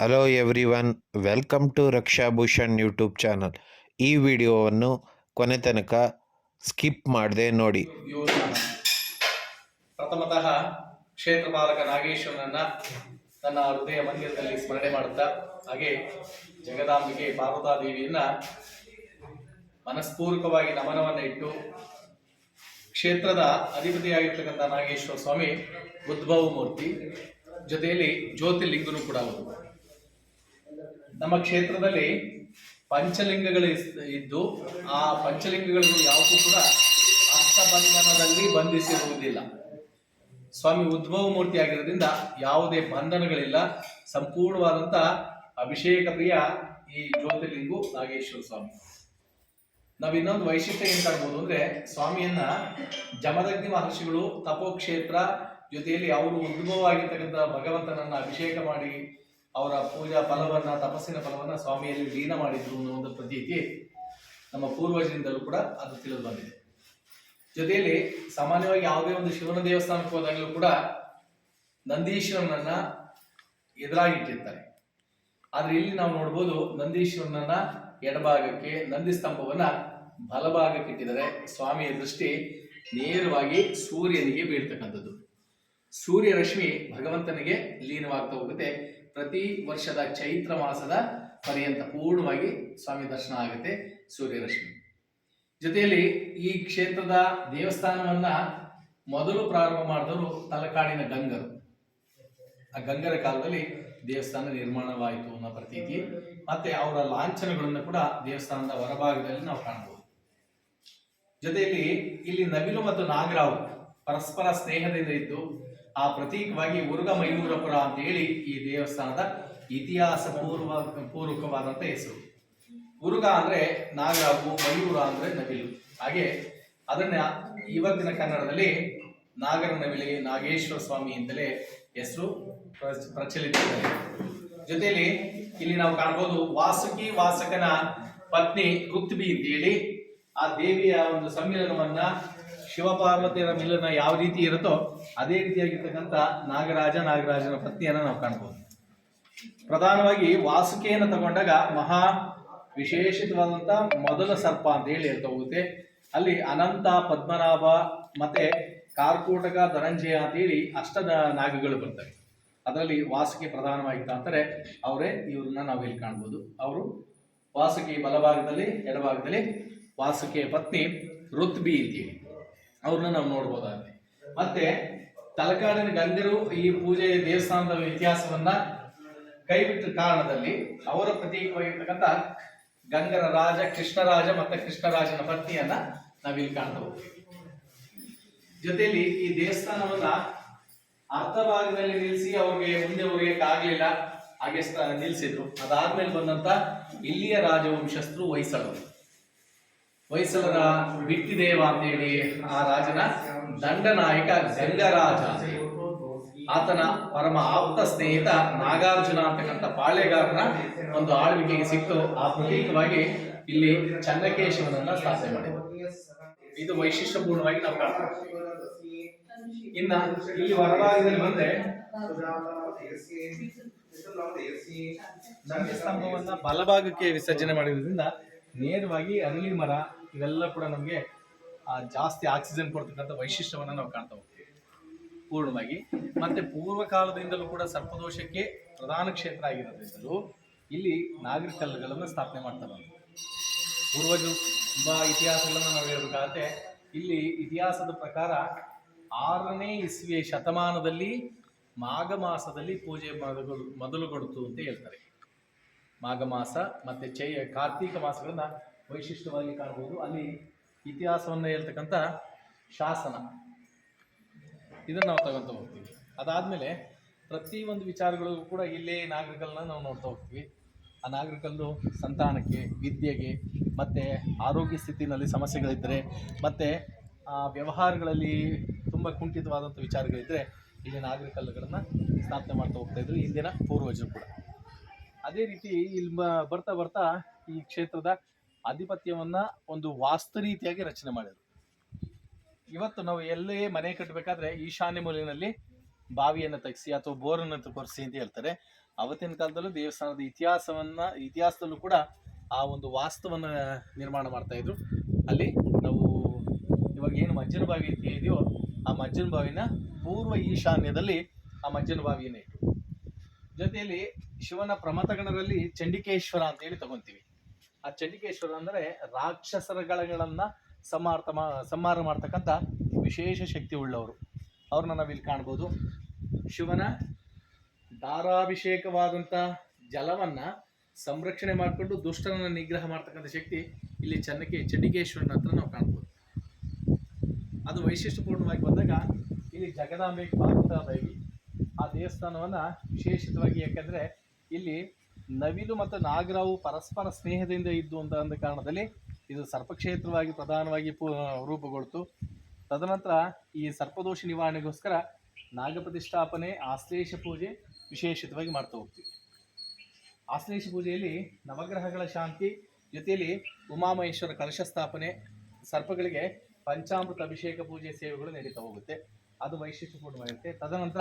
Hello everyone welcome to Rakshabhushan YouTube channel ಈ ವಿಡಿಯೋವನ್ನು ಕೊನೆ ತನಕ ಸ್ಕಿಪ್ ಮಾಡದೆ ನೋಡಿ. ಪ್ರಥಮತಃ ಕ್ಷೇತ್ರಪಾಲಕ ನಾಗೇಶ್ವರನನ್ನ ನನ್ನ ಹೃದಯ ಮಂದಿರದಲ್ಲಿ ಸ್ಮರಣೆ ಮಾಡುತ್ತಾ, ಹಾಗೆ ಜಗದಾಂಬಿಗೆ ಪಾರ್ವತಾದೇವಿಯನ್ನ ಮನಸ್ಪೂರ್ವಕವಾಗಿ ನಮನವನ್ನು ಇಟ್ಟು ಕ್ಷೇತ್ರದ ಅಧಿಪತಿಯಾಗಿರ್ತಕ್ಕಂಥ ನಾಗೇಶ್ವರ ಸ್ವಾಮಿ ಉದ್ಭವ ಮೂರ್ತಿ, ಜೊತೆಯಲ್ಲಿ ಜ್ಯೋತಿರ್ಲಿಂಗನೂ ಕೂಡ ನಮ್ಮ ಕ್ಷೇತ್ರದಲ್ಲಿ ಪಂಚಲಿಂಗಗಳು ಇದ್ದು ಆ ಪಂಚಲಿಂಗಗಳನ್ನು ಯಾವುದೂ ಕೂಡ ಅರ್ಥಬಂಧನದಲ್ಲಿ ಬಂಧಿಸಿರುವುದಿಲ್ಲ. ಸ್ವಾಮಿ ಉದ್ಭವ ಮೂರ್ತಿ ಆಗಿರೋದ್ರಿಂದ ಯಾವುದೇ ಬಂಧನಗಳಿಲ್ಲ. ಸಂಪೂರ್ಣವಾದಂತ ಅಭಿಷೇಕ ಪ್ರಿಯ ಈ ಜ್ಯೋತಿರ್ಲಿಂಗು ನಾಗೇಶ್ವರ ಸ್ವಾಮಿ. ನಾವು ಇನ್ನೊಂದು ವೈಶಿಷ್ಟ್ಯ ಏನ್ ಕಾಣ್ಬೋದು ಅಂದ್ರೆ ಸ್ವಾಮಿಯನ್ನ ಜಮದಗ್ನಿ ಮಹರ್ಷಿಗಳು ತಪೋಕ್ಷೇತ್ರ ಜೊತೆಯಲ್ಲಿ ಅವರು ಉದ್ಭವ ಆಗಿರ್ತಕ್ಕಂಥ ಭಗವಂತನನ್ನ ಅಭಿಷೇಕ ಮಾಡಿ ಅವರ ಪೂಜಾ ಫಲವನ್ನ, ತಪಸ್ಸಿನ ಫಲವನ್ನ ಸ್ವಾಮಿಯಲ್ಲಿ ಲೀನ ಮಾಡಿದ್ರು ಅನ್ನೋ ಒಂದು ಪ್ರತೀತಿ ನಮ್ಮ ಪೂರ್ವಜರಿಂದಲೂ ಕೂಡ ಅದು ತಿಳಿದು ಬಂದಿದೆ. ಜೊತೆಯಲ್ಲಿ ಸಾಮಾನ್ಯವಾಗಿ ಯಾವುದೇ ಒಂದು ಶಿವನ ದೇವಸ್ಥಾನಕ್ಕೆ ಹೋದಾಗಲೂ ಕೂಡ ನಂದೀಶ್ವರನನ್ನ ಎದುರಾಗಿಟ್ಟಿರ್ತಾರೆ. ಆದ್ರೆ ಇಲ್ಲಿ ನಾವು ನೋಡ್ಬೋದು ನಂದೀಶ್ವರನನ್ನ ಎಡಭಾಗಕ್ಕೆ ನಂದಿ ಸ್ತಂಭವನ್ನ ಬಲಭಾಗಕ್ಕೆ ಇಟ್ಟಿದ್ದಾರೆ. ಸ್ವಾಮಿಯ ದೃಷ್ಟಿ ನೇರವಾಗಿ ಸೂರ್ಯನಿಗೆ ಬೀಳ್ತಕ್ಕಂಥದ್ದು. ಸೂರ್ಯ ರಶ್ಮಿ ಭಗವಂತನಿಗೆ ಲೀನವಾಗ್ತಾ ಹೋಗುತ್ತೆ. ಪ್ರತಿ ವರ್ಷದ ಚೈತ್ರ ಮಾಸದ ಪರ್ಯಂತ ಪೂರ್ಣವಾಗಿ ಸ್ವಾಮಿ ದರ್ಶನ ಆಗುತ್ತೆ ಸೂರ್ಯರಶ್ಮಿ. ಜೊತೆಯಲ್ಲಿ ಈ ಕ್ಷೇತ್ರದ ದೇವಸ್ಥಾನವನ್ನ ಮೊದಲು ಪ್ರಾರಂಭ ಮಾಡಿದವರು ತಲಕಾಡಿನ ಗಂಗರು. ಆ ಗಂಗರ ಕಾಲದಲ್ಲಿ ದೇವಸ್ಥಾನ ನಿರ್ಮಾಣವಾಯಿತು ಅನ್ನೋ ಪ್ರತೀತಿ. ಮತ್ತೆ ಅವರ ಲಾಂಛನಗಳನ್ನು ಕೂಡ ದೇವಸ್ಥಾನದ ಹೊರಭಾಗದಲ್ಲಿ ನಾವು ಕಾಣಬಹುದು ಜೊತೆಯಲ್ಲಿ ಇಲ್ಲಿ ನವಿಲು ಮತ್ತು ನಾಗರಾವ್ ಪರಸ್ಪರ ಸ್ನೇಹದಿಂದ ಇದ್ದು ಆ ಪ್ರತೀಕವಾಗಿ ಉರುಗ ಮಯೂರಪುರ ಅಂತ ಹೇಳಿ ಈ ದೇವಸ್ಥಾನದ ಇತಿಹಾಸ ಪೂರ್ವ ಪೂರ್ವಕವಾದಂಥ ಹೆಸರು ಉರುಗ ಅಂದ್ರೆ ನಾಗರಾವು ಮಯೂರ ಅಂದ್ರೆ ನವಿಲು ಹಾಗೆ ಅದನ್ನ ಇವತ್ತಿನ ಕನ್ನಡದಲ್ಲಿ ನಾಗರ ನವಿಲಿ, ನಾಗೇಶ್ವರ ಸ್ವಾಮಿ ಅಂತಲೇ ಹೆಸರು ಪ್ರಚ- ಪ್ರಚಲಿತ. ಜೊತೆಯಲ್ಲಿ ಇಲ್ಲಿ ನಾವು ಕಾಣ್ಬೋದು ವಾಸುಕಿ ವಾಸಕನ ಪತ್ನಿ ಋತ್ವಿ ಅಂತ ಹೇಳಿ ಆ ದೇವಿಯ ಒಂದು ಸಮ್ಮಿಲನವನ್ನ ಶಿವಪಾರ್ವತಿಯರ ಮಿಲನ ಯಾವ ರೀತಿ ಇರುತ್ತೋ ಅದೇ ರೀತಿಯಾಗಿರ್ತಕ್ಕಂಥ ನಾಗರಾಜ ನಾಗರಾಜನ ಪತ್ನಿಯನ್ನ ನಾವು ಕಾಣಬಹುದು ಪ್ರಧಾನವಾಗಿ ವಾಸುಕೆಯನ್ನು ತಗೊಂಡಾಗ ಮಹಾ ವಿಶೇಷಿತವಾದಂಥ ಮೊದಲ ಸರ್ಪ ಅಂತ ಹೇಳಿ ಹೇಳ್ತಾ ಹೋಗುತ್ತೆ. ಅಲ್ಲಿ ಅನಂತ, ಪದ್ಮನಾಭ ಮತ್ತೆ ಕಾರ್ಕೋಟಕ, ಧನಂಜಯ ಅಂತ ಹೇಳಿ ಅಷ್ಟದ ನಾಗಗಳು ಬರ್ತವೆ. ಅದರಲ್ಲಿ ವಾಸುಕಿ ಪ್ರಧಾನವಾಗಿ ಕಾಣ್ತಾರೆ. ಅವರೇ ಇವ್ರನ್ನ ನಾವು ಇಲ್ಲಿ ಕಾಣ್ಬೋದು. ಅವರು ವಾಸುಕಿ ಬಲಭಾಗದಲ್ಲಿ, ಎಡಭಾಗದಲ್ಲಿ ವಾಸುಕಿಯ ಪತ್ನಿ ಋತ್ಬಿ ಅಂತೇಳಿ ಅವ್ರನ್ನ ನಾವು ನೋಡ್ಬೋದಾಗಿದೆ ಮತ್ತೆ ತಲಕಾಡಿನ ಗಂಗರು ಈ ಪೂಜೆಯ ದೇವಸ್ಥಾನದ ಇತಿಹಾಸವನ್ನ ಕೈಬಿಟ್ಟ ಕಾರಣದಲ್ಲಿ ಅವರ ಪ್ರತೀಕವಾಗಿರ್ತಕ್ಕಂಥ ಗಂಗರ ರಾಜ, ಕೃಷ್ಣರಾಜ ಮತ್ತೆ ಕೃಷ್ಣರಾಜನ ಪತ್ನಿಯನ್ನ ನಾವಿಲ್ಲಿ ಕಾಣಬಹುದು ಜೊತೆಯಲ್ಲಿ ಈ ದೇವಸ್ಥಾನವನ್ನ ಅರ್ಧ ಭಾಗದಲ್ಲಿ ನಿಲ್ಲಿಸಿ ಅವ್ರಿಗೆ ಮುಂದೆ ಹೋಗಕ್ಕೆ ಆಗ್ಲಿಲ್ಲ, ಹಾಗೆ ನಿಲ್ಲಿಸಿದ್ರು ಅದಾದ್ಮೇಲೆ ಬಂದಂತ ಇಲ್ಲಿಯ ರಾಜವಂಶಸ್ಥರು ಹೊಯ್ಸಳರು. ಹೊಯ್ಸಳರ ಬಿಟ್ಟಿದೇವ ಅಂತ ಹೇಳಿ ಆ ರಾಜನ ದಂಡನಾಯಕ ಗಂಗರಾಜ. ಆತನ ಪರಮ ಆಪ್ತ ಸ್ನೇಹಿತ ನಾಗಾರ್ಜುನ ಅಂತಕ್ಕಂಥ ಪಾಳೆಗಾರನ ಒಂದು ಆಳ್ವಿಕೆಗೆ ಸಿಕ್ತು. ಆ ಪ್ರತೀಕವಾಗಿ ಇಲ್ಲಿ ಚನ್ನಕೇಶವನನ್ನ ಸ್ಥಾಪನೆ ಮಾಡಿದ್ರು. ಇದು ವೈಶಿಷ್ಟ್ಯಪೂರ್ಣವಾಗಿ ನಾವು ಕಾಣ್ತೀವಿ. ಇನ್ನ ಇಲ್ಲಿ ಹೊರಭಾಗದಲ್ಲಿ ಬಂದ್ರೆ ನಂದಿ ಸ್ತಂಭವನ್ನ ಬಲಭಾಗಕ್ಕೆ ವಿಸರ್ಜನೆ ಮಾಡಿರೋದ್ರಿಂದ ನೇರವಾಗಿ ಅರಳಿ ಮರ ಇವೆಲ್ಲ ಕೂಡ ನಮಗೆ ಜಾಸ್ತಿ ಆಕ್ಸಿಜನ್ ಕೊಡ್ತಕ್ಕಂಥ ವೈಶಿಷ್ಟ್ಯವನ್ನು ನಾವು ಕಾಣ್ತಾ ಹೋಗ್ತೀವಿ. ಪೂರ್ಣವಾಗಿ. ಮತ್ತೆ ಪೂರ್ವ ಕಾಲದಿಂದಲೂ ಕೂಡ ಸರ್ಪದೋಷಕ್ಕೆ ಪ್ರಧಾನ ಕ್ಷೇತ್ರ ಆಗಿರೋದ್ರಿಂದಲೂ ಇಲ್ಲಿ ನಾಗರಿಕಲ್ಗಳನ್ನು ಸ್ಥಾಪನೆ ಮಾಡ್ತಾ ಬಂದರು ಪೂರ್ವಜರು ತುಂಬ ಇತಿಹಾಸಗಳನ್ನು ನಾವು ಹೇಳ್ಬೇಕಾದ್ರೆ ಇಲ್ಲಿ ಇತಿಹಾಸದ ಪ್ರಕಾರ ಆರನೇ ಇಸ್ವಿಯ ಶತಮಾನದಲ್ಲಿ ಮಾಘ ಮಾಸದಲ್ಲಿ ಪೂಜೆ ಮೊದಲು ಕೊಡುತ್ತು ಅಂತ ಹೇಳ್ತಾರೆ. ಮಾಘ ಮಾಸ ಮತ್ತೆ ಚೈ, ಕಾರ್ತೀಕ ಮಾಸಗಳನ್ನ ವೈಶಿಷ್ಟ್ಯವಾಗಿ ಕಾಣಬಹುದು. ಅಲ್ಲಿ ಇತಿಹಾಸವನ್ನು ಹೇಳ್ತಕ್ಕಂಥ ಶಾಸನ. ಇದನ್ನು ನಾವು ತಗೊಂತ ಹೋಗ್ತೀವಿ. ಅದಾದಮೇಲೆ ಪ್ರತಿಯೊಂದು ವಿಚಾರಗಳಿಗೂ ಕೂಡ ಇಲ್ಲೇ ನಾಗರಿಕಲ್ನ ನಾವು ನೋಡ್ತಾ ಹೋಗ್ತೀವಿ. ಆ ನಾಗರಿಕಲ್ಲು ಸಂತಾನಕ್ಕೆ, ವಿದ್ಯೆಗೆ, ಮತ್ತು ಆರೋಗ್ಯ ಸ್ಥಿತಿನಲ್ಲಿ ಸಮಸ್ಯೆಗಳಿದ್ದರೆ ಮತ್ತು ವ್ಯವಹಾರಗಳಲ್ಲಿ ತುಂಬ ಕುಂಠಿತವಾದಂಥ ವಿಚಾರಗಳಿದ್ದರೆ ಇಲ್ಲಿ ನಾಗರಿಕಲ್ಲುಗಳನ್ನು ಸ್ಥಾಪನೆ ಮಾಡ್ತಾ ಹೋಗ್ತಾ ಇದ್ರು. ಇಂದಿನ ಪೂರ್ವಜರು ಕೂಡ. ಅದೇ ರೀತಿ ಇಲ್ಲಿ ಬರ್ತಾ ಬರ್ತಾ ಈ ಕ್ಷೇತ್ರದ ಆಧಿಪತ್ಯವನ್ನ ಒಂದು ವಾಸ್ತು ರೀತಿಯಾಗಿ ರಚನೆ ಮಾಡಿದ್ರು. ಇವತ್ತು ನಾವು ಎಲ್ಲೇ ಮನೆ ಕಟ್ಟಬೇಕಾದ್ರೆ ಈಶಾನ್ಯ ಮೂಲೆಯಲ್ಲಿ ಬಾವಿಯನ್ನು ತೆಗೆಸಿ ಅಥವಾ ಬೋರನ್ನು ಕೊರೆಸಿ ಅಂತ ಹೇಳ್ತಾರೆ. ಅವತ್ತಿನ ಕಾಲದಲ್ಲೂ ದೇವಸ್ಥಾನದ ಇತಿಹಾಸವನ್ನ, ಇತಿಹಾಸದಲ್ಲೂ ಕೂಡ ಆ ಒಂದು ವಾಸ್ತವನ್ನ ನಿರ್ಮಾಣ ಮಾಡ್ತಾ ಇದ್ರು. ಅಲ್ಲಿ ನಾವು ಇವಾಗ ಏನು ಮಜ್ಜನ ಬಾವಿ ಅಂತ ಇದೆಯೋ ಆ ಮಜ್ಜನ ಬಾವಿನ ಪೂರ್ವ ಈಶಾನ್ಯದಲ್ಲಿ ಆ ಮಜ್ಜನ ಬಾವಿಯನ್ನೇ ಇಟ್ಟು ಜೊತೆಯಲ್ಲಿ ಶಿವನ ಪ್ರಮತಗಣರಲ್ಲಿ ಚಂಡಿಕೇಶ್ವರ ಅಂತ ಹೇಳಿ ತಗೊಂತೀವಿ. ಆ ಚಂಡಿಕೇಶ್ವರ ಅಂದರೆ ರಾಕ್ಷಸರಗಳನ್ನ ಸಂಹಾರ ಮಾ, ಸಂಹಾರ ಮಾಡ್ತಕ್ಕಂಥ ವಿಶೇಷ ಶಕ್ತಿ ಉಳ್ಳವರು. ಅವ್ರನ್ನ ನಾವಿಲ್ಲಿ ಕಾಣ್ಬೋದು. ಶಿವನ ದಾರಾಭಿಷೇಕವಾದಂಥ ಜಲವನ್ನ ಸಂರಕ್ಷಣೆ ಮಾಡಿಕೊಂಡು ದುಷ್ಟರನ್ನ ನಿಗ್ರಹ ಮಾಡ್ತಕ್ಕಂಥ ಶಕ್ತಿ ಇಲ್ಲಿ ಚನ್ನಕ್ಕೆ ಚಂಡಿಕೇಶ್ವರನ ಹತ್ರ ನಾವು ಕಾಣ್ಬೋದು. ಅದು ವೈಶಿಷ್ಟ್ಯಪೂರ್ಣವಾಗಿ ಬಂದಾಗ ಇಲ್ಲಿ ಜಗದಾಂಬೆ ಪಾರ್ವತ ದೇವಿ ಆ ದೇವಸ್ಥಾನವನ್ನ ವಿಶೇಷವಾಗಿ ಯಾಕಂದರೆ ಇಲ್ಲಿ ನವಿಲು ಮತ್ತು ನಾಗರಾವು ಪರಸ್ಪರ ಸ್ನೇಹದಿಂದ ಇದ್ದು ಅಂತ ಅಂದ ಕಾರಣದಲ್ಲಿ ಇದು ಸರ್ಪಕ್ಷೇತ್ರವಾಗಿ ಪ್ರಧಾನವಾಗಿ ಪೂ ರೂಪುಗೊಳ್ತು. ತದನಂತರ ಈ ಸರ್ಪದೋಷ ನಿವಾರಣೆಗೋಸ್ಕರ ನಾಗಪ್ರತಿಷ್ಠಾಪನೆ ಆಶ್ಲೇಷ ಪೂಜೆ ವಿಶೇಷಿತವಾಗಿ ಮಾಡ್ತಾ ಹೋಗ್ತೀವಿ. ಆಶ್ಲೇಷ ಪೂಜೆಯಲ್ಲಿ ನವಗ್ರಹಗಳ ಶಾಂತಿ, ಜೊತೆಯಲ್ಲಿ ಉಮಾಮಹೇಶ್ವರ ಕಲಶ ಸ್ಥಾಪನೆ, ಸರ್ಪಗಳಿಗೆ ಪಂಚಾಮೃತ ಅಭಿಷೇಕ ಪೂಜೆ ಸೇವೆಗಳು ನಡೀತಾ ಹೋಗುತ್ತೆ. ಅದು ವೈಶಿಷ್ಟ್ಯಪೂರ್ಣವಾಗಿರುತ್ತೆ. ತದನಂತರ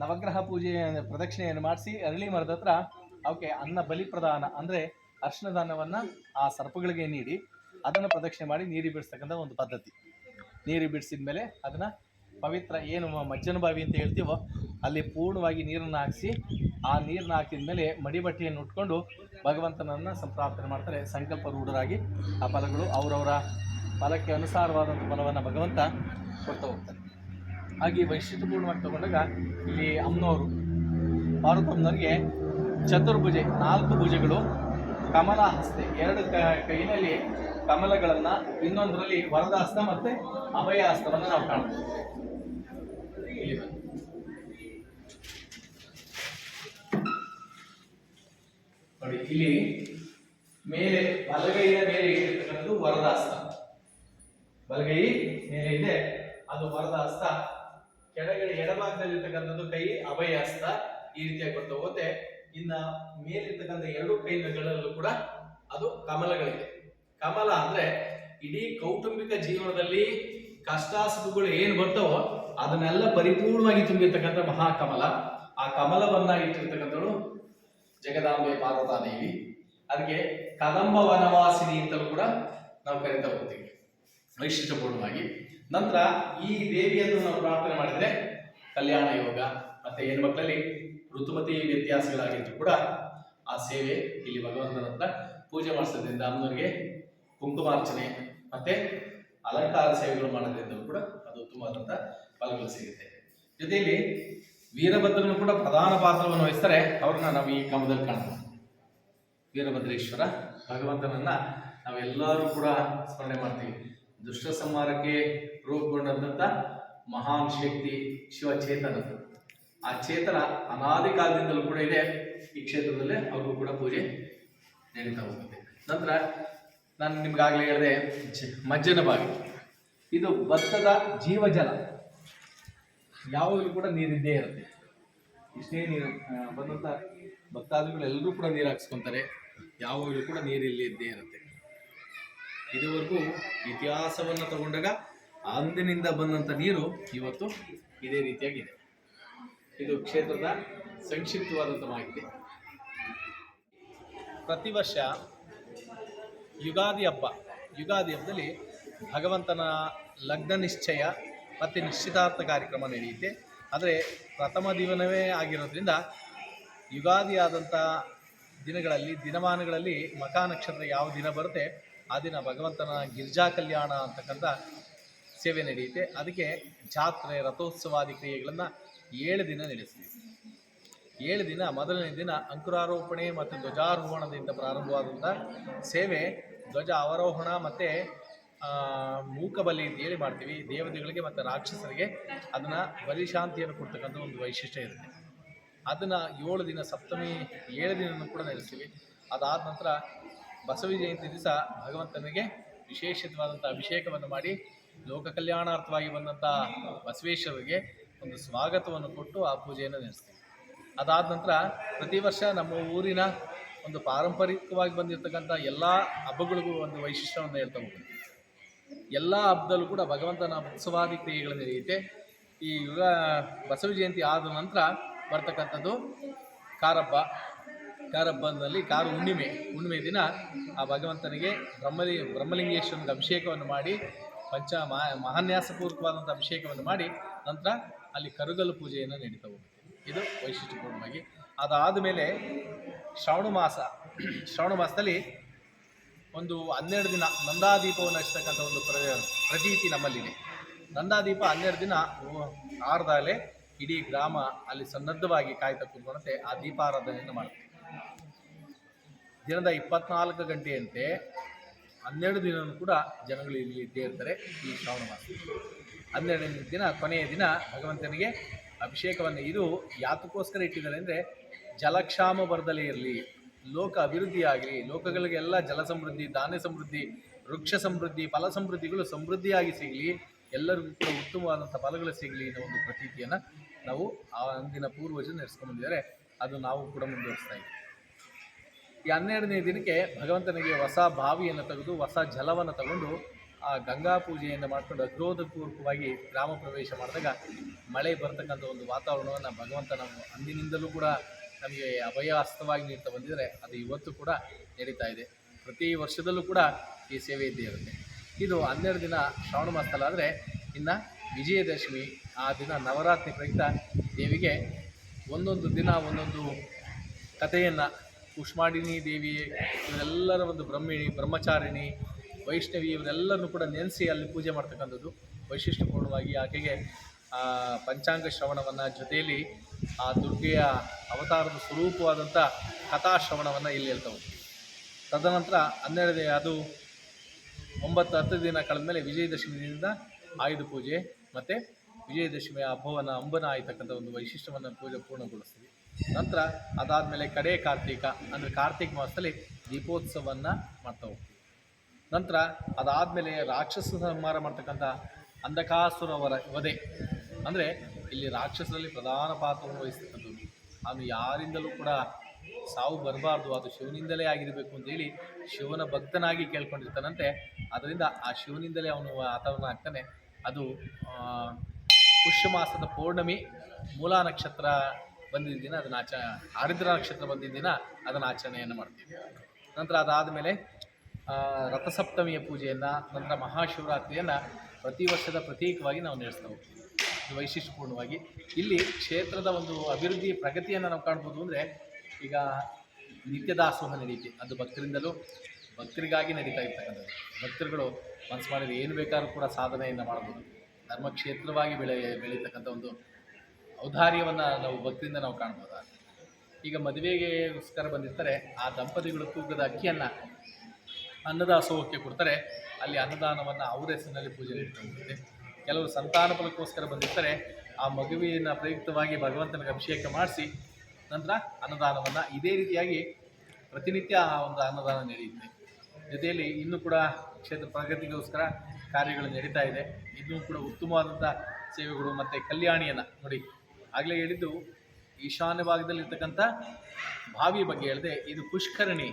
ನವಗ್ರಹ ಪೂಜೆ ಪ್ರದಕ್ಷಿಣೆಯನ್ನು ಮಾಡಿಸಿ ಅರಳಿ ಮರದ ಹತ್ರ ಅವಕ್ಕೆ ಅನ್ನ ಬಲಿ ಪ್ರದಾನ ಅಂದರೆ ಅರ್ಶನ ದಾನವನ್ನು ಆ ಸರ್ಪಗಳಿಗೆ ನೀಡಿ ಅದನ್ನು ಪ್ರದಕ್ಷಿಣೆ ಮಾಡಿ ನೀರು ಬಿಡಿಸ್ತಕ್ಕಂಥ ಒಂದು ಪದ್ಧತಿ. ನೀರು ಬಿಡಿಸಿದ ಮೇಲೆ ಅದನ್ನು ಪವಿತ್ರ ಏನು ಮಜ್ಜನ ಬಾವಿ ಅಂತ ಹೇಳ್ತೀವೋ ಅಲ್ಲಿ ಪೂರ್ಣವಾಗಿ ನೀರನ್ನು ಹಾಕಿಸಿ ಆ ನೀರನ್ನ ಹಾಕಿದ ಮೇಲೆ ಮಡಿಬಟ್ಟೆಯನ್ನು ಉಟ್ಕೊಂಡು ಭಗವಂತನನ್ನು ಸಂಪ್ರಾರ್ಥನೆ ಮಾಡ್ತಾರೆ. ಸಂಕಲ್ಪ ರೂಢರಾಗಿ ಆ ಫಲಗಳು ಅವರವರ ಫಲಕ್ಕೆ ಅನುಸಾರವಾದಂಥ ಫಲವನ್ನು ಭಗವಂತ ಕೊಡ್ತಾ ಹೋಗ್ತಾನೆ. ಹಾಗೆ ವೈಶಿಷ್ಟ್ಯಪೂರ್ಣವಾಗಿ ತಗೊಂಡಾಗ ಇಲ್ಲಿ ಅಮ್ಮನವರು ಪಾರ್ವತಮ್ಮನವ್ರಿಗೆ ಚತುರ್ಭುಜೆ, ನಾಲ್ಕು ಭುಜಗಳು, ಕಮಲ ಹಸ್ತೆ. ಎರಡು ಕೈನಲ್ಲಿ ಕಮಲಗಳನ್ನು, ಇನ್ನೊಂದರಲ್ಲಿ ವರದ ಹಸ್ತ ಮತ್ತೆ ಅಭಯ ಹಸ್ತವನ್ನು ನಾವು ಕಾಣ್ತೀವಿ. ನೋಡಿ, ಇಲ್ಲಿ ಮೇಲೆ ಬಲಗೈಯ ಮೇಲೆ ಇಟ್ಟಿರ್ತಕ್ಕಂಥದ್ದು ವರದ ಹಸ್ತ. ಬಲಗೈ ಮೇಲೆ ಇದೆ, ಅದು ವರದ ಹಸ್ತ. ಕೆಳಗಡೆ ಎಡಭಾಗದಲ್ಲಿ ಇರ್ತಕ್ಕಂಥದ್ದು ಕೈ ಅಭಯಾಸ್ತ ಈ ರೀತಿಯಾಗಿ ಬರ್ತಾ ಹೋಗುತ್ತೆ. ಇನ್ನ ಮೇಲಿರ್ತಕ್ಕಂಥ ಎರಡು ಕೈಗಳಲ್ಲೂ ಕೂಡ ಅದು ಕಮಲಗಳಿದೆ. ಕಮಲ ಅಂದ್ರೆ ಇಡೀ ಕೌಟುಂಬಿಕ ಜೀವನದಲ್ಲಿ ಕಷ್ಟ ಸುಖಗಳು ಏನು ಬರ್ತವೋ ಅದನ್ನೆಲ್ಲ ಪರಿಪೂರ್ಣವಾಗಿ ತುಂಬಿರ್ತಕ್ಕಂಥ ಮಹಾಕಮಲ. ಆ ಕಮಲವನ್ನ ಇಟ್ಟಿರ್ತಕ್ಕಂಥಳು ಜಗದಾಂಬೆ ಪಾರ್ವತಾದೇವಿ. ಅದಕ್ಕೆ ಕದಂಬ ವನವಾಸಿನಿ ಅಂತಲೂ ಕೂಡ ನಾವು ಕರಿತಾ ಹೋಗ್ತೀವಿ. ವೈಶಿಷ್ಟ್ಯಪೂರ್ಣವಾಗಿ. ನಂತರ ಈ ದೇವಿಯನ್ನು ನಾವು ಪ್ರಾರ್ಥನೆ ಮಾಡಿದರೆ ಕಲ್ಯಾಣ ಯೋಗ, ಮತ್ತೆ ಹೆಣ್ಮಕ್ಳಲ್ಲಿ ಋತುಮತಿ ವ್ಯತ್ಯಾಸಗಳಾಗಿದ್ರು ಕೂಡ ಆ ಸೇವೆ ಇಲ್ಲಿ ಭಗವಂತನ ಹತ್ರ ಪೂಜೆ ಮಾಡಿಸೋದ್ರಿಂದ ಅಮ್ಮನವರಿಗೆ ಕುಂಕುಮಾರ್ಚನೆ ಮತ್ತೆ ಅಲಂಕಾರ ಸೇವೆಗಳು ಮಾಡೋದ್ರಿಂದ ಕೂಡ ಅದು ಉತ್ತಮವಾದಂಥ ಫಲಗಳು ಸಿಗುತ್ತೆ. ಜೊತೆಯಲ್ಲಿ ವೀರಭದ್ರನು ಕೂಡ ಪ್ರಧಾನ ಪಾತ್ರವನ್ನು ವಹಿಸ್ತಾರೆ. ಅವ್ರನ್ನ ನಾವು ಈ ಕ್ರಮದಲ್ಲಿ ಕಾಣ್ತೀವಿ ವೀರಭದ್ರೇಶ್ವರ, ಭಗವಂತನನ್ನ ನಾವೆಲ್ಲರೂ ಕೂಡ ಸ್ಮರಣೆ ಮಾಡ್ತೀವಿ. ದುಷ್ಟ ಸಂಹಾರಕ್ಕೆ ರೂಪುಗೊಂಡಂಥ ಮಹಾನ್ ಶಕ್ತಿ ಶಿವಚೇತನ. ಆ ಚೇತನ ಅನಾದಿ ಕಾಲದಿಂದಲೂ ಕೂಡ ಇದೆ. ಈ ಕ್ಷೇತ್ರದಲ್ಲೇ ಅವ್ರಿಗೂ ಕೂಡ ಪೂಜೆ ನಡೀತಾ ಹೋಗುತ್ತೆ. ನಂತರ ನಾನು ನಿಮ್ಗಾಗಲೇ ಹೇಳಿದೆ ಮಜ್ಜನ ಬಾವಿ ಇದು ಭತ್ತದ ಜೀವಜಲ. ಯಾವಾಗಲೂ ಕೂಡ ನೀರಿದ್ದೇ ಇರುತ್ತೆ. ಇಷ್ಟೇ ನೀರು ಬಂದಂತ ಭಕ್ತಾದಿಗಳು ಎಲ್ಲರೂ ಕೂಡ ನೀರು ಹಾಕ್ಸ್ಕೊಂತಾರೆ. ಯಾವಾಗಲೂ ಕೂಡ ನೀರಿಲ್ಲಿ ಇದ್ದೇ ಇರುತ್ತೆ. ಇದುವರೆಗೂ ಇತಿಹಾಸವನ್ನು ತಗೊಂಡಾಗ ಅಂದಿನಿಂದ ಬಂದಂಥ ನೀರು ಇವತ್ತು ಇದೇ ರೀತಿಯಾಗಿದೆ. ಇದು ಕ್ಷೇತ್ರದ ಸಂಕ್ಷಿಪ್ತವಾದಂಥ ಮಾಹಿತಿ. ಪ್ರತಿ ವರ್ಷ ಯುಗಾದಿ ಹಬ್ಬ, ಯುಗಾದಿ ಹಬ್ಬದಲ್ಲಿ ಭಗವಂತನ ಲಗ್ನ ನಿಶ್ಚಯ ಮತ್ತು ನಿಶ್ಚಿತಾರ್ಥ ಕಾರ್ಯಕ್ರಮ ನಡೆಯುತ್ತೆ. ಆದರೆ ಪ್ರಥಮ ದಿನವೇ ಆಗಿರೋದ್ರಿಂದ ಯುಗಾದಿ ಆದಂಥ ದಿನಗಳಲ್ಲಿ, ದಿನಮಾನಗಳಲ್ಲಿ ಮಕಾ ನಕ್ಷತ್ರ ಯಾವ ದಿನ ಬರುತ್ತೆ, ಆ ದಿನ ಭಗವಂತನ ಗಿರ್ಜಾ ಕಲ್ಯಾಣ ಅಂತಕ್ಕಂಥ ಸೇವೆ ನಡೆಯುತ್ತೆ. ಅದಕ್ಕೆ ಜಾತ್ರೆ ರಥೋತ್ಸವಾದಿ ಕ್ರಿಯೆಗಳನ್ನು ಏಳು ದಿನ ನಡೆಸ್ತೀವಿ. ಏಳು ದಿನ, ಮೊದಲನೇ ದಿನ ಅಂಕುರಾರೋಪಣೆ ಮತ್ತು ಧ್ವಜಾರೋಹಣದಿಂದ ಪ್ರಾರಂಭವಾದಂಥ ಸೇವೆ. ಧ್ವಜ ಅವರೋಹಣ ಮತ್ತು ಮೂಕಬಲಿ ಅಂತೇಳಿ ಮಾಡ್ತೀವಿ. ದೇವತೆಗಳಿಗೆ ಮತ್ತು ರಾಕ್ಷಸರಿಗೆ ಅದನ್ನು ಬಲಿಶಾಂತಿಯನ್ನು ಕೊಡ್ತಕ್ಕಂಥ ಒಂದು ವೈಶಿಷ್ಟ್ಯ ಇರುತ್ತೆ. ಅದನ್ನು ಏಳು ದಿನ, ಸಪ್ತಮಿ ಏಳು ದಿನನೂ ಕೂಡ ನಡೆಸ್ತೀವಿ. ಅದಾದ ನಂತರ ಬಸವ ಜಯಂತಿ ದಿವಸ ಭಗವಂತನಿಗೆ ವಿಶೇಷವಾದಂಥ ಅಭಿಷೇಕವನ್ನು ಮಾಡಿ ಲೋಕ ಕಲ್ಯಾಣಾರ್ಥವಾಗಿ ಬಂದಂಥ ಬಸವೇಶ್ವರಿಗೆ ಒಂದು ಸ್ವಾಗತವನ್ನು ಕೊಟ್ಟು ಆ ಪೂಜೆಯನ್ನು ನಡೆಸ್ತೀವಿ ಅದಾದ ನಂತರ ಪ್ರತಿ ವರ್ಷ ನಮ್ಮ ಊರಿನ ಒಂದು ಪಾರಂಪರಿಕವಾಗಿ ಬಂದಿರತಕ್ಕಂಥ ಎಲ್ಲ ಹಬ್ಬಗಳಿಗೂ ಒಂದು ವೈಶಿಷ್ಟ್ಯವನ್ನು ಹೇಳ್ತಾ ಹೋಗ್ತೀವಿ ಎಲ್ಲ ಹಬ್ಬದಲ್ಲೂ ಕೂಡ ಭಗವಂತನ ಉತ್ಸವಾದಿ ಕ್ರಿಯೆಗಳು ನಡೆಯುತ್ತೆ. ಈ ಯುಗ ಬಸವ ಜಯಂತಿ ಆದ ನಂತರ ಬರ್ತಕ್ಕಂಥದ್ದು ಕಾರಬ್ಬ ಕಾರಬ್ಬದಲ್ಲಿ ಕಾರು ಹುಣ್ಣಿಮೆ. ಹುಣ್ಣಿಮೆ ದಿನ ಆ ಭಗವಂತನಿಗೆ ಬ್ರಹ್ಮಲಿ ಬ್ರಹ್ಮಲಿಂಗೇಶ್ವರನಿಗೆ ಅಭಿಷೇಕವನ್ನು ಮಾಡಿ ಪಂಚ ಮಹಾ ಮಹಾನ್ಯಾಸಪೂರ್ವಕವಾದಂಥ ಅಭಿಷೇಕವನ್ನು ಮಾಡಿ ನಂತರ ಅಲ್ಲಿ ಕರುಗಲು ಪೂಜೆಯನ್ನು ನಡೀತಾ ಹೋಗುತ್ತೆ. ಇದು ವೈಶಿಷ್ಟ್ಯಪೂರ್ಣವಾಗಿ. ಅದಾದ ಮೇಲೆ ಶ್ರಾವಣ ಮಾಸ, ಶ್ರಾವಣ ಮಾಸದಲ್ಲಿ ಒಂದು ಹನ್ನೆರಡು ದಿನ ನಂದಾದೀಪವನ್ನು ಹಚ್ಚತಕ್ಕಂಥ ಒಂದು ಪ್ರ, ಪ್ರತೀತಿ ನಮ್ಮಲ್ಲಿದೆ. ನಂದಾದೀಪ ಹನ್ನೆರಡು ದಿನ ಆರದಾಗಲೇ ಇಡೀ ಗ್ರಾಮ ಅಲ್ಲಿ ಸನ್ನದ್ಧವಾಗಿ ಕಾಯ್ತಾ ಕೂತ್ಕೊಂಡಂತೆ, ಆ ದೀಪಾರಾಧನೆಯನ್ನು ಮಾಡ್ತೀವಿ. ದಿನದ ಇಪ್ಪತ್ನಾಲ್ಕು ಗಂಟೆಯಂತೆ ಹನ್ನೆರಡು ದಿನವೂ ಕೂಡ ಜನಗಳು ಇಲ್ಲಿ ಇದ್ದೇ ಇರ್ತಾರೆ ಈ ಶ್ರಾವಣ ಮಾಸ ಹನ್ನೆರಡನೇ ದಿನ, ಕೊನೆಯ ದಿನ ಭಗವಂತನಿಗೆ ಅಭಿಷೇಕವನ್ನು, ಇದು ಯಾತಕ್ಕೋಸ್ಕರ ಇಟ್ಟಿದ್ದಾರೆ ಅಂದರೆ ಜಲಕ್ಷಾಮ ಬರದಲೇ ಇರಲಿ, ಲೋಕ ಅಭಿವೃದ್ಧಿಯಾಗಲಿ ಲೋಕಗಳಿಗೆಲ್ಲ ಜಲ ಸಮೃದ್ಧಿ, ಧಾನ್ಯ ಸಮೃದ್ಧಿ, ವೃಕ್ಷ ಸಮೃದ್ಧಿ, ಫಲ ಸಮೃದ್ಧಿಗಳು ಸಮೃದ್ಧಿಯಾಗಿ ಸಿಗಲಿ, ಎಲ್ಲರಿಗೂ ಕೂಡ ಉತ್ತಮವಾದಂಥ ಫಲಗಳು ಸಿಗಲಿ ಅನ್ನೋ ಒಂದು ಪ್ರತೀತಿಯನ್ನು ನಾವು ಆ ಅಂದಿನ ಪೂರ್ವಜರು ನಡೆಸ್ಕೊಂಡು ಬಂದಿದ್ದಾರೆ. ಅದು ನಾವು ಕೂಡ ಮುಂದುವರಿಸ್ತಾ ಇದ್ದೀವಿ. ಈ ಹನ್ನೆರಡನೇ ದಿನಕ್ಕೆ ಭಗವಂತನಿಗೆ ಹೊಸ ಬಾವಿಯನ್ನು ತೆಗೆದು, ಹೊಸ ಜಲವನ್ನು ತಗೊಂಡು ಆ ಗಂಗಾ ಪೂಜೆಯನ್ನು ಮಾಡಿಕೊಂಡು ಅಗ್ರೋಧಪೂರ್ವಕವಾಗಿ ಗ್ರಾಮ ಪ್ರವೇಶ ಮಾಡಿದಾಗ ಮಳೆ ಬರ್ತಕ್ಕಂಥ ಒಂದು ವಾತಾವರಣವನ್ನು ಭಗವಂತ ನಾವು ಅಂದಿನಿಂದಲೂ ಕೂಡ ನಮಗೆ ಅಭಯಾಸ್ತವಾಗಿ ನೀಡ್ತಾ ಬಂದಿದ್ದರೆ. ಅದು ಇವತ್ತು ಕೂಡ ನಡೀತಾ ಇದೆ. ಪ್ರತಿ ವರ್ಷದಲ್ಲೂ ಕೂಡ ಈ ಸೇವೆ ಇದ್ದೇ ಇರುತ್ತೆ. ಇದು ಹನ್ನೆರಡು ದಿನ ಶ್ರಾವಣ ಮಾಸದಲ್ಲಾದರೆ ಇನ್ನು ವಿಜಯದಶಮಿ, ಆ ದಿನ ನವರಾತ್ರಿ ಪ್ರಯುಕ್ತ ದೇವಿಗೆ ಒಂದೊಂದು ದಿನ ಒಂದೊಂದು ಕಥೆಯನ್ನು ಕುಷ್ಮಾಂಡಿನಿ ದೇವಿ, ಇವರೆಲ್ಲರ ಒಂದು ಬ್ರಹ್ಮಿಣಿ, ಬ್ರಹ್ಮಚಾರಿಣಿ, ವೈಷ್ಣವಿ ಇವರೆಲ್ಲರನ್ನು ಕೂಡ ನೆನೆಸಿ ಅಲ್ಲಿ ಪೂಜೆ ಮಾಡ್ತಕ್ಕಂಥದ್ದು. ವೈಶಿಷ್ಟ್ಯಪೂರ್ಣವಾಗಿ ಆಕೆಗೆ, ಆ, ಪಂಚಾಂಗ ಶ್ರವಣವನ್ನು ಜೊತೆಯಲ್ಲಿ ಆ ದುರ್ಗೆಯ ಅವತಾರದ ಸ್ವರೂಪವಾದಂಥ ಕಥಾಶ್ರವಣವನ್ನು ಇಲ್ಲಿ ಹೇಳ್ತವೆ. ತದನಂತರ ಹನ್ನೆರಡನೇ, ಅದು ಒಂಬತ್ತು, ಹತ್ತು ದಿನ ಕಳೆದ ಮೇಲೆ ವಿಜಯದಶಮಿ ದಿನದಿಂದ ಆಯುಧ ಪೂಜೆ ಮತ್ತು ವಿಜಯದಶಮಿಯ ಹಬ್ಬವನ್ನು ಅಂಬನ ಆಯ್ತಕ್ಕಂಥ ಒಂದು ವೈಶಿಷ್ಟ್ಯವನ್ನು ಪೂಜೆ ಪೂರ್ಣಗೊಳಿಸ್ತೀವಿ. ನಂತರ ಅದಾದಮೇಲೆ ಕಡೆ ಕಾರ್ತೀಕ, ಅಂದರೆ ಕಾರ್ತೀಕ ಮಾಸದಲ್ಲಿ ದೀಪೋತ್ಸವವನ್ನು ಮಾಡ್ತಾ ಹೋಗ್ತೀವಿ ನಂತರ ಅದಾದಮೇಲೆ ರಾಕ್ಷಸ ಸಂಹಾರ ಮಾಡ್ತಕ್ಕಂಥ ಅಂಧಕಾಸುರವರ ವಧೆ. ಅಂದರೆ ಇಲ್ಲಿ ರಾಕ್ಷಸರಲ್ಲಿ ಪ್ರಧಾನ ಪಾತ್ರವನ್ನು ವಹಿಸ್ತಕ್ಕಂಥದ್ದು. ಅವನು ಯಾರಿಂದಲೂ ಕೂಡ ಸಾವು ಬರಬಾರ್ದು, ಅದು ಶಿವನಿಂದಲೇ ಆಗಿರಬೇಕು ಅಂತೇಳಿ ಶಿವನ ಭಕ್ತನಾಗಿ ಕೇಳ್ಕೊಂಡಿರ್ತಾನಂತೆ. ಅದರಿಂದ ಆ ಶಿವನಿಂದಲೇ ಅವನು ಆತವನ್ನ ಆಗ್ತಾನೆ. ಅದು ಪುಷ್ಯ ಮಾಸದ ಪೌರ್ಣಮಿ, ಮೂಲ ನಕ್ಷತ್ರ ಬಂದಿದ್ದ ದಿನ ಅದನ್ನು ಆಚ ಹರಿದ್ರ ನಕ್ಷತ್ರ ಬಂದಿದ್ದ ದಿನ ಅದನ್ನು ಆಚರಣೆಯನ್ನು ಮಾಡ್ತೀವಿ. ನಂತರ ಅದಾದ ಮೇಲೆ ರಥಸಪ್ತಮಿಯ ಪೂಜೆಯನ್ನು, ನಂತರ ಮಹಾಶಿವರಾತ್ರಿಯನ್ನು ಪ್ರತಿ ವರ್ಷದ ಪ್ರತೀಕವಾಗಿ ನಾವು ನಡೆಸ್ತಾ ಹೋಗ್ತೀವಿ. ಇದು ವೈಶಿಷ್ಟ್ಯಪೂರ್ಣವಾಗಿ. ಇಲ್ಲಿ ಕ್ಷೇತ್ರದ ಒಂದು ಅಭಿವೃದ್ಧಿ ಪ್ರಗತಿಯನ್ನು ನಾವು ಕಾಣ್ಬೋದು ಅಂದರೆ ಈಗ ನಿತ್ಯದಾಸೋಹ ನಡೀತಿ. ಅದು ಭಕ್ತರಿಂದಲೂ ಭಕ್ತರಿಗಾಗಿ ನಡೀತಾ ಇರ್ತಕ್ಕಂಥದ್ದು. ಭಕ್ತರುಗಳು ಮನಸ್ಸು ಮಾಡಿದ್ರೆ ಏನು ಬೇಕಾದ್ರೂ ಕೂಡ ಸಾಧನೆಯನ್ನು ಮಾಡ್ಬೋದು. ಧರ್ಮಕ್ಷೇತ್ರವಾಗಿ ಬೆಳೆ, ಬೆಳೀತಕ್ಕಂಥ ಒಂದು ಔದಾರ್ಯವನ್ನು ನಾವು ಭಕ್ತಿಯಿಂದ ನಾವು ಕಾಣ್ಬೋದು? ಈಗ ಮದುವೆಗೆಗೋಸ್ಕರ ಬಂದಿರ್ತಾರೆ, ಆ ದಂಪತಿಗಳು ತೂಕದ ಅಕ್ಕಿಯನ್ನು ಅನ್ನದಾಸೋಹಕ್ಕೆ ಕೊಡ್ತಾರೆ. ಅಲ್ಲಿ ಅನ್ನದಾನವನ್ನು ಅವ್ರ ಹೆಸರಿನಲ್ಲಿ ಪೂಜೆ ಕೆಲವು ಕೆಲವರು ಸಂತಾನ ಫಲಕ್ಕೋಸ್ಕರ ಬಂದಿರ್ತಾರೆ. ಆ ಮಗುವಿನ ಪ್ರಯುಕ್ತವಾಗಿ ಭಗವಂತನಿಗೆ ಅಭಿಷೇಕ ಮಾಡಿಸಿ ನಂತರ ಅನ್ನದಾನವನ್ನು ಇದೇ ರೀತಿಯಾಗಿ ಪ್ರತಿನಿತ್ಯ ಆ ಒಂದು ಅನ್ನದಾನ ನಡೆಯುತ್ತೆ. ಜೊತೆಯಲ್ಲಿ ಇನ್ನೂ ಕೂಡ ಕ್ಷೇತ್ರ ಪ್ರಗತಿಗೋಸ್ಕರ ಕಾರ್ಯಗಳು ನಡೀತಾ ಇದೆ. ಇನ್ನೂ ಕೂಡ ಉತ್ತಮವಾದಂಥ ಸೇವೆಗಳು ಮತ್ತು ಕಲ್ಯಾಣಿಯನ್ನು ನೋಡಿ ಆಗಲೇ ಹೇಳಿದ್ದು, ಈಶಾನ್ಯ ಭಾಗದಲ್ಲಿರ್ತಕ್ಕಂಥ ಬಾವಿ ಬಗ್ಗೆ ಹೇಳಿದೆ ಇದು ಪುಷ್ಕರಣಿ,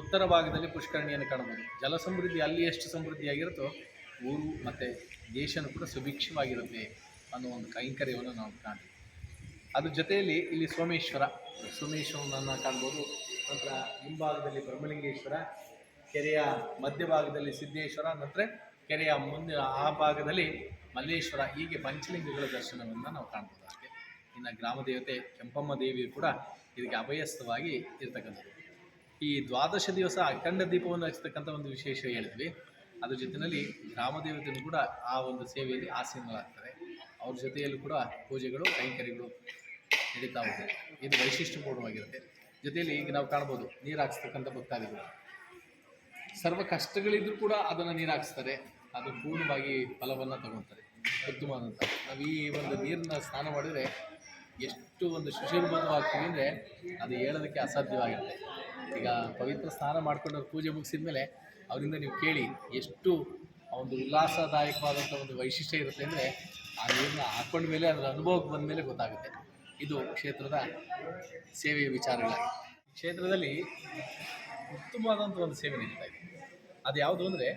ಉತ್ತರ ಭಾಗದಲ್ಲಿ ಪುಷ್ಕರಣಿಯನ್ನು ಕಾಣಬಹುದು. ಜಲ ಸಮೃದ್ಧಿ ಅಲ್ಲಿ ಎಷ್ಟು ಸಮೃದ್ಧಿಯಾಗಿರುತ್ತೋ ಊರು ಮತ್ತು ದೇಶನೂ ಕೂಡ ಸುಭಿಕ್ಷವಾಗಿರುತ್ತೆ ಅನ್ನೋ ಒಂದು ಕೈಂಕರ್ಯವನ್ನು ನಾವು ಕಾಣ್ತೀವಿ. ಅದ್ರ ಜೊತೆಯಲ್ಲಿ ಇಲ್ಲಿ ಸೋಮೇಶ್ವರ ಸೋಮೇಶ್ವರನನ್ನು ಕಾಣ್ಬೋದು. ನಂತರ ಹಿಂಭಾಗದಲ್ಲಿ ಬ್ರಹ್ಮಲಿಂಗೇಶ್ವರ, ಕೆರೆಯ ಮಧ್ಯಭಾಗದಲ್ಲಿ ಸಿದ್ದೇಶ್ವರ, ನಂತರ ಕೆರೆಯ ಮುಂದಿನ ಆ ಭಾಗದಲ್ಲಿ ಮಲ್ಲೇಶ್ವರ, ಹೀಗೆ ಪಂಚಲಿಂಗಗಳ ದರ್ಶನವನ್ನು ನಾವು ಕಾಣ್ಬೋದು. ಇನ್ನು ಗ್ರಾಮ ದೇವತೆ ಕೆಂಪಮ್ಮ ದೇವಿ ಕೂಡ ಇದಕ್ಕೆ ಅಭಯಸ್ಥವಾಗಿ ಇರ್ತಕ್ಕಂಥದ್ದು. ಈ ದ್ವಾದಶ ದಿವಸ ಅಖಂಡ ದೀಪವನ್ನು ಹಚ್ಚತಕ್ಕಂಥ ಒಂದು ವಿಶೇಷ ಹೇಳಿದ್ವಿ ಅದ್ರ ಜೊತೆಯಲ್ಲಿ ಗ್ರಾಮ ದೇವತೆಯನ್ನು ಕೂಡ ಆ ಒಂದು ಸೇವೆಯಲ್ಲಿ ಆಸೀನರಾಗ್ತಾರೆ. ಅವ್ರ ಜೊತೆಯಲ್ಲೂ ಕೂಡ ಪೂಜೆಗಳು, ಕೈಂಕರ್ಯಗಳು ನಡೀತಾ ಹೋಗುತ್ತೆ ಇದು ವೈಶಿಷ್ಟ್ಯಪೂರ್ಣವಾಗಿರುತ್ತೆ. ಜೊತೆಯಲ್ಲಿ ಈಗ ನಾವು ಕಾಣ್ಬೋದು ನೀರು ಹಾಕ್ಸ್ತಕ್ಕಂಥ ಭಕ್ತಾದಿಗಳು. ಸರ್ವ ಕಷ್ಟಗಳಿದ್ರೂ ಕೂಡ ಅದನ್ನು ನೀರು ಹಾಕ್ಸ್ತಾರೆ. ಅದು ಪೂರ್ಣವಾಗಿ ಫಲವನ್ನು ತಗೊತಾರೆ ಉತ್ತಮವಾದಂಥ ನಾವು ಈ ಒಂದು ನೀರನ್ನ ಸ್ನಾನ ಮಾಡಿದರೆ ಎಷ್ಟು ಒಂದು ಸುಶೀಲಬದ್ಧವಾಗ್ತೀವಿ ಅಂದರೆ ಅದು ಹೇಳೋದಕ್ಕೆ ಅಸಾಧ್ಯವಾಗಿರುತ್ತೆ. ಈಗ ಪವಿತ್ರ ಸ್ನಾನ ಮಾಡ್ಕೊಂಡು ಅವ್ರು ಪೂಜೆ ಮುಗಿಸಿದ ಮೇಲೆ ಅವರಿಂದ ನೀವು ಕೇಳಿ ಎಷ್ಟು ಒಂದು ಉಲ್ಲಾಸದಾಯಕವಾದಂಥ ಒಂದು ವೈಶಿಷ್ಟ್ಯ ಇರುತ್ತೆ ಅಂದರೆ ಆ ನೀರನ್ನ ಹಾಕೊಂಡ ಮೇಲೆ ಅದರ ಅನುಭವಕ್ಕೆ ಬಂದ ಮೇಲೆ ಗೊತ್ತಾಗುತ್ತೆ. ಇದು ಕ್ಷೇತ್ರದ ಸೇವೆಯ ವಿಚಾರಗಳಾಗಿ. ಕ್ಷೇತ್ರದಲ್ಲಿ ಉತ್ತಮವಾದಂಥ ಒಂದು ಸೇವೆ ನಡೀತಾ ಇದೆ. ಅದು ಯಾವುದು ಅಂದರೆ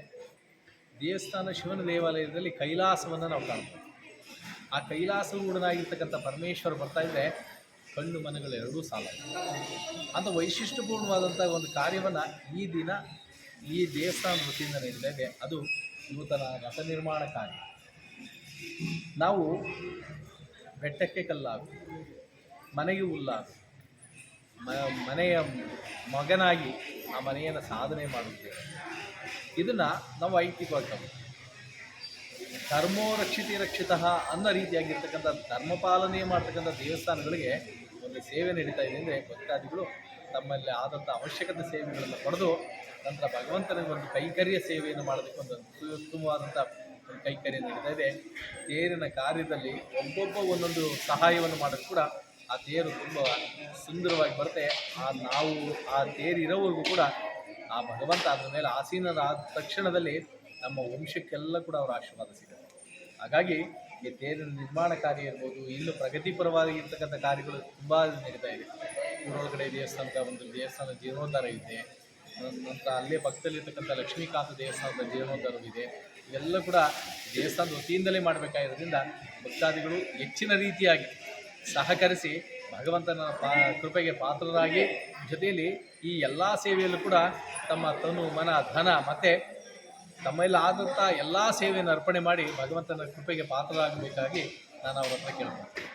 ದೇವಸ್ಥಾನ ಶಿವನ ದೇವಾಲಯದಲ್ಲಿ ಕೈಲಾಸವನ್ನು ನಾವು ಕಾಣ್ತೀವಿ. ಆ ಕೈಲಾಸ ಕೈಲಾಸಗೂಡನಾಗಿರ್ತಕ್ಕಂಥ ಪರಮೇಶ್ವರ ಬರ್ತಾ ಇದ್ದರೆ ಕಣ್ಣು ಮನಗಳು ಎರಡೂ ಸಾಲ ಅಂತ ವೈಶಿಷ್ಟ್ಯಪೂರ್ಣವಾದಂಥ ಒಂದು ಕಾರ್ಯವನ್ನು ಈ ದಿನ ಈ ದೇವಸ್ಥಾನ ವೃತ್ತಿಯಿಂದ ಇದೆ ಅದು ನೂತನ ರಥ ನಿರ್ಮಾಣ ಕಾರ್ಯ. ನಾವು ಬೆಟ್ಟಕ್ಕೆ ಕಲ್ಲಾಗು, ಮನೆಗೆ ಹುಲ್ಲಾಗು ಮನೆಯ ಮಗನಾಗಿ ಆ ಮನೆಯನ್ನು ಸಾಧನೆ ಮಾಡುತ್ತೇವೆ. ಇದನ್ನು ನಾವು ಐತಿಕವಾಗಿ. ಧರ್ಮೋ ರಕ್ಷಿತಿ ರಕ್ಷಿತ ಅನ್ನೋ ರೀತಿಯಾಗಿರ್ತಕ್ಕಂಥ ಧರ್ಮ ಪಾಲನೆ ಮಾಡ್ತಕ್ಕಂಥ ದೇವಸ್ಥಾನಗಳಿಗೆ ಒಂದು ಸೇವೆ ನಡೀತಾ ಇದೆ ಅಂದರೆ ಭಕ್ತಾದಿಗಳು ತಮ್ಮಲ್ಲಿ ಆದಂಥ ಅವಶ್ಯಕತೆ ಸೇವೆಗಳನ್ನು ಪಡೆದು ನಂತರ ಭಗವಂತನಿಗೆ ಒಂದು ಕೈಕರ್ಯ ಸೇವೆಯನ್ನು ಮಾಡೋದಕ್ಕೆ ಒಂದು ಉತ್ತಮವಾದಂಥ ಕೈಕರ್ಯ ನಡೀತಾ ಇದೆ. ತೇರಿನ ಕಾರ್ಯದಲ್ಲಿ ಒಬ್ಬೊಬ್ಬ ಒಂದೊಂದು ಸಹಾಯವನ್ನು ಮಾಡೋದು ಕೂಡ ಆ ತೇರು ತುಂಬ ಸುಂದರವಾಗಿ ಬರುತ್ತೆ. ಆ ನಾವು, ಆ ತೇರು ಇರೋವರೆಗೂ ಕೂಡ ಆ ಭಗವಂತ ಅದ್ರ ಮೇಲೆ ಆಸೀನರಾದ ತಕ್ಷಣದಲ್ಲಿ ನಮ್ಮ ವಂಶಕ್ಕೆಲ್ಲ ಕೂಡ ಅವರ ಆಶೀರ್ವಾದ ಸಿಗುತ್ತೆ. ಹಾಗಾಗಿ ಈ ತೇರಿನ ನಿರ್ಮಾಣ ಕಾರ್ಯ ಇರ್ಬೋದು ಇಲ್ಲೂ ಪ್ರಗತಿಪರವಾಗಿ ಇರ್ತಕ್ಕಂಥ ಕಾರ್ಯಗಳು ತುಂಬ ನಡೀತಾ ಇದೆ. ಊರೊಳಗಡೆ ದೇವಸ್ಥಾನದ ಒಂದು ದೇವಸ್ಥಾನದ ಜೀರ್ಣೋದ್ಧಾರ ಇದೆ. ನಂತರ ಅಲ್ಲೇ ಪಕ್ಕದಲ್ಲಿರ್ತಕ್ಕಂಥ ಲಕ್ಷ್ಮೀಕಾಂತ ದೇವಸ್ಥಾನದ ಜೀರ್ಣೋದ್ಧಾರವಿದೆ ಇವೆಲ್ಲ ಕೂಡ ದೇವಸ್ಥಾನದ ವತಿಯಿಂದಲೇ ಮಾಡಬೇಕಾಗಿರೋದ್ರಿಂದ ಭಕ್ತಾದಿಗಳು ಹೆಚ್ಚಿನ ರೀತಿಯಾಗಿ ಸಹಕರಿಸಿ ಭಗವಂತನ ಪಾ ಕೃಪೆಗೆ ಪಾತ್ರರಾಗಿ ಜೊತೆಯಲ್ಲಿ ಈ ಎಲ್ಲ ಸೇವೆಯಲ್ಲೂ ಕೂಡ ತಮ್ಮ ತನು ಮನ, ಧನ ಮತ್ತು ತಮ್ಮೆಲ್ಲ ಎಲ್ಲ ಸೇವೆಯನ್ನು ಅರ್ಪಣೆ ಮಾಡಿ ಭಗವಂತನ ಕೃಪೆಗೆ ಪಾತ್ರರಾಗಬೇಕಾಗಿ ನಾನು ಅವರ ಹತ್ರ ಕೇಳ್ತೀನಿ.